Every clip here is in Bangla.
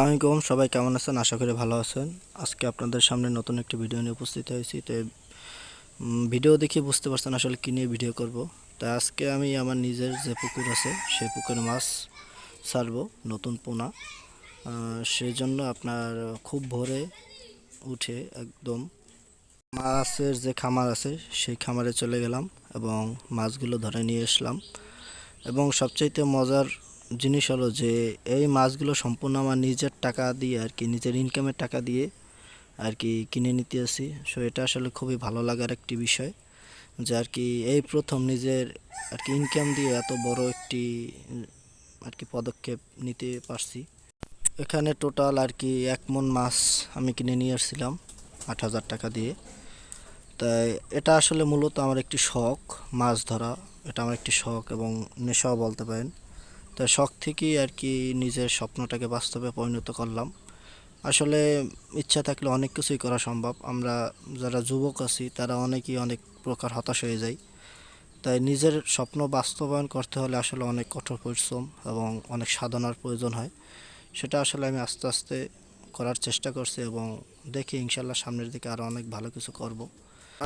আলাইকুম সবাই কেমন আছেন? আশা করি ভালো আছেন। আজকে আপনাদের সামনে নতুন একটি ভিডিও নিয়ে উপস্থিত হয়েছি। তো ভিডিও দেখে বুঝতে পারছেন আসলে কী নিয়ে ভিডিও করব। তাই আজকে আমি আমার নিজের যে পুকুর আছে, সেই পুকুরে মাছ ছাড়বো, নতুন পোনা। সেই জন্য আপনার খুব ভোরে উঠে একদম মাছের যে খামার আছে, সেই খামারে চলে গেলাম এবং মাছগুলো ধরে নিয়ে আসলাম। এবং সবচাইতে মজার জিনিস হলো যে এই মাছগুলো সম্পূর্ণ আমার নিজের টাকা দিয়ে আর কি, নিজের ইনকামের টাকা দিয়ে আর কি কিনে নিতে আসি। সো এটা আসলে খুবই ভালো লাগার একটি বিষয় যে আর কি এই প্রথম নিজের আর কি ইনকাম দিয়ে এত বড় একটি আর কি পদক্ষেপ নিতে পারছি। এখানে টোটাল আর কি এক মন মাছ আমি কিনে নিয়ে আসছিলাম আট হাজার টাকা দিয়ে। তাই এটা আসলে মূলত আমার একটি শখ, মাছ ধরা। এটা আমার একটি শখ এবং নেশাও বলতে পারেন। তো শখ থেকেই আর কি নিজের স্বপ্নটাকে বাস্তবে পরিণত করলাম। আসলে ইচ্ছা থাকলে অনেক কিছুই করা সম্ভব। আমরা যারা যুবক আছি, তারা অনেকেই অনেক প্রকার হতাশ হয়ে যায়। তাই নিজের স্বপ্ন বাস্তবায়ন করতে হলে আসলে অনেক কঠোর পরিশ্রম এবং অনেক সাধনার প্রয়োজন হয়। সেটা আসলে আমি আস্তে আস্তে করার চেষ্টা করছি এবং দেখি ইনশাল্লাহ সামনের দিকে আরও অনেক ভালো কিছু করব।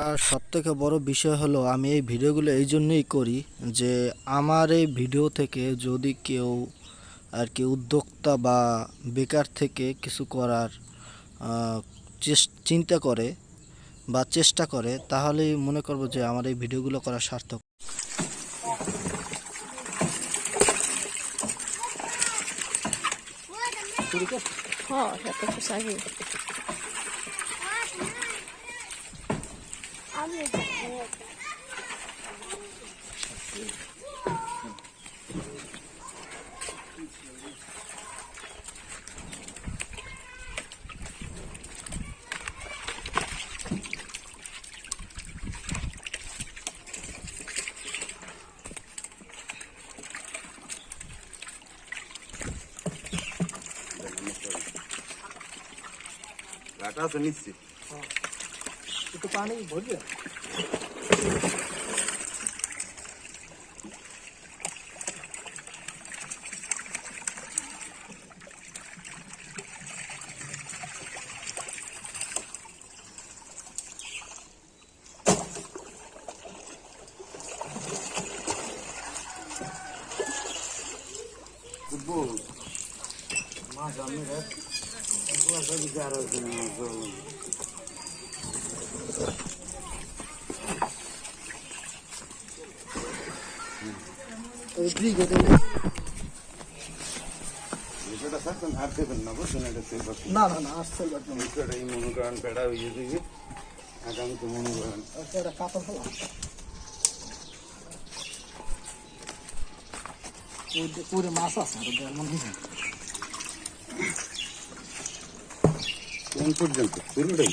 আর সব থেকে বড় বিষয় হলো, আমি এই ভিডিওগুলো এই জন্যই করি যে, আমার এই ভিডিও থেকে যদি কেউ আর কি উদ্যোক্তা বা বেকার থেকে কিছু করার চিন্তা করে বা চেষ্টা করে, তাহলেই মনে করব যে, আমার এই ভিডিওগুলো করা সার্থক। हाँ это посажу. ঘাটা আছে নিশ্চিত একটু পানি ভরবে ফুটবল মাছ আমি রে বিচার আছে বিষয়টা থাকতেন আর দেবেন না না না আসছে এই মনে করেন পেড়া হয়ে গেছে আগামীতে মনে করেন কাপড় ফেলা পুরো মাছ আছে, আর মনে কোন পর্যন্ত? পুরোটাই?